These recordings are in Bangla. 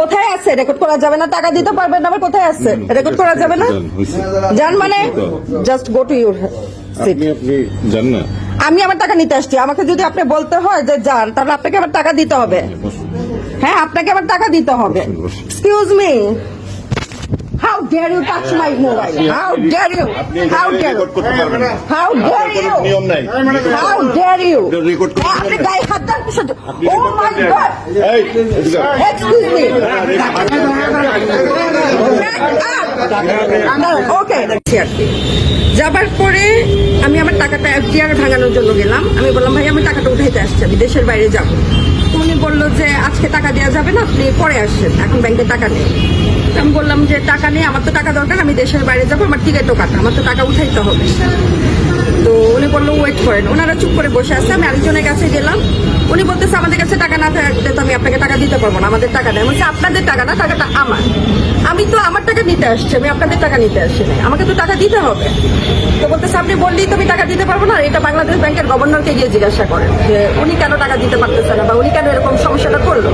কোথায় আছে? রেকর্ড করা যাবে না টাকা দিতে পারবেন না আবার কোথায় আছে? রেকর্ড করা যাবে না? মানে জাস্ট গো টু ইউর জান না। আমি আমার টাকা নিতে আসছি। আমাকে যদি আপনি বলতে হয় যে যান তাহলে আপনাকে আবার টাকা দিতে হবে। হ্যাঁ আপনাকে আবার টাকা দিতে হবে। Excuse me how dare you touch my mobile how dare you আপনি হাউ ডেয়ার রেকর্ড করতে পারবেন না। হাউ ডেয়ার আপনার ইউ কোনো নিয়ম নাই। হাউ ডেয়ার ইউ রেকর্ড করতে আপনি। গায়ে হাত দেন Oh my God! এই এদিকে আয়। Excuse me. ওকে যাবার পরে আমি আমার টাকাটা এফডিআর ভাঙানোর জন্য গেলাম। আমি বললাম ভাই আমি টাকাটা উঠাইতে আসছি আমি দেশের বাইরে যাব। উনি বলল যে আজকে টাকা দেওয়া যাবে না আপনি পরে আসছেন এখন ব্যাংকে টাকা নেই। আমি বললাম যে টাকা নেই আমার তো টাকা দরকার আমি দেশের বাইরে যাব আমার টিকিটও কাটা আমার তো টাকা উঠাইতে হবে। তো উনি বলল ওয়েট করেন। ওনারা চুপ করে বসে আছে আমি আরেকজনের কাছে গেলাম। উনি বলতেছে আমাদের কাছে টাকা না থাকলে তো আমি আপনাকে টাকা দিতে পারব না আমাদের টাকা আমি বলছি, আপনাদের টাকা না টাকাটা আমার। আমি তো আমার টাকা নিতে আসছি আমি আপনাদের টাকা নিতে আসছি না আমাকে তো টাকা দিতে হবে। তো বলতেছে আপনি বললেই তো আমি টাকা দিতে পারব না। এটা বাংলাদেশ ব্যাংকের গভর্নরকে গিয়ে জিজ্ঞাসা করেন যে উনি কেন টাকা দিতে পারতেছে না বা উনি কেন এরকম সমস্যাটা করল?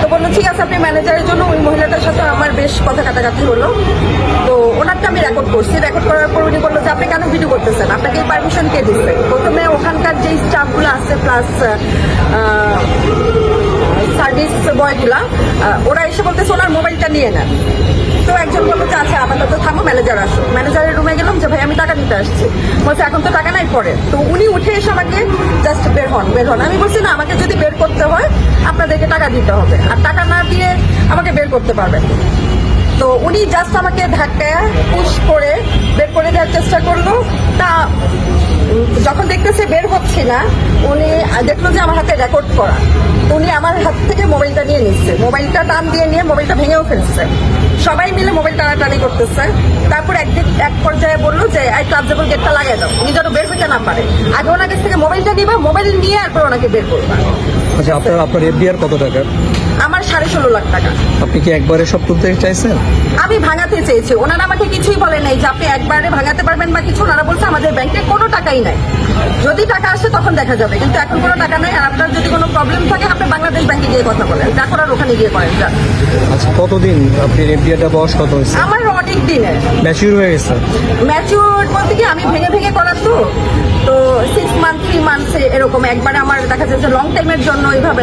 তো বলল ঠিক আছে আপনি ম্যানেজারের জন্য ওই মহিলাটার সাথে বেশ কথা কাটাকাটি হলো। তো ওনারটা আমি রেকর্ড করছি। রেকর্ড করার পর উনি বলল যে, আপনি কেন ভিডিও করতেছেন? আপনাকে এই পারমিশন কে দিচ্ছে? প্রথমে ওখানকার যে স্টাফগুলো আছে প্লাস সার্ভিস বয়গুলা ওরা এসে বলতেছে, ওনার মোবাইলটা নিয়ে নেন। তো একজন বলল যে আচ্ছা আপাতত থামো ম্যানেজার আসো। ম্যানেজারের রুমে গেলাম যে, ভাই, আমি টাকা নিতে আসছি। বলছে, এখন তো টাকা নাই পরে। তো উনি উঠে এসে আমাকে জাস্ট বের হন বের হন। আমি বলছি, না, আমাকে যদি বের করতে হয়, আপনাদেরকে টাকা দিতে হবে। আর টাকা না দিয়ে আমাকে বের করতে পারবেন। তো উনি জাস্ট আমাকে ধাক্কায় পুশ করে বের করে দেওয়ার চেষ্টা করল। তা, যখন দেখতেছে বের হচ্ছে না, উনি দেখল যে আমার হাতে রেকর্ড করা। উনি আমার হাত থেকে মোবাইলটা নিয়ে নিচ্ছে। মোবাইলটা টান দিয়ে নিয়ে মোবাইলটা ভেঙেও ফেলছে। সবাই মিলে মোবাইল টানাটানি করতেছে। তারপর একদিন এক পর্যায়ে বলল যে, এই ট্রান্সজেবল গেটটা লাগিয়ে দাও। উনি যেন বের হইতে না পারে। আগে ওনার কাছ থেকে মোবাইলটা নিবা, মোবাইল নিয়ে তারপর ওনাকে বের করবা। আচ্ছা আপনার আপনার এফডিআর কত টাকা? আমার সাড়ে ষোলো লাখ টাকা। আপনি কি একবারে সব তুলতে চাইছেন? আমি ভাঙাতে চেয়েছি। ওনারা আমাকে কিছুই বলে নাই যে আপনি একবারে ভাঙাতে পারবেন বা কিছু। ওনারা বলছে আমাদের ব্যাংকে কোনো টাকাই নাই। যদি টাকা আসে তখন দেখা যাবে কিন্তু এখন কোনো টাকা নাই। আর আপনার যদি কোনো প্রবলেম থাকে আপনি বাংলাদেশ ব্যাংকে গিয়ে কথা বলেন। যা করার ওখানে গিয়ে করেন যান আচ্ছা কতদিন আপনার এফডিআরটা বয়স কত হয়েছে? আমার অনেক দিনের ম্যাচিউর হয়ে গেছে? ম্যাচিউর বলতে কি আমি ভেঙে ভেঙে করার তো। তো সিক্স মান্থ থ্রি মান্থসে এরকম একবারে আমার দেখা যাচ্ছে লং টাইমের জন্য এইভাবে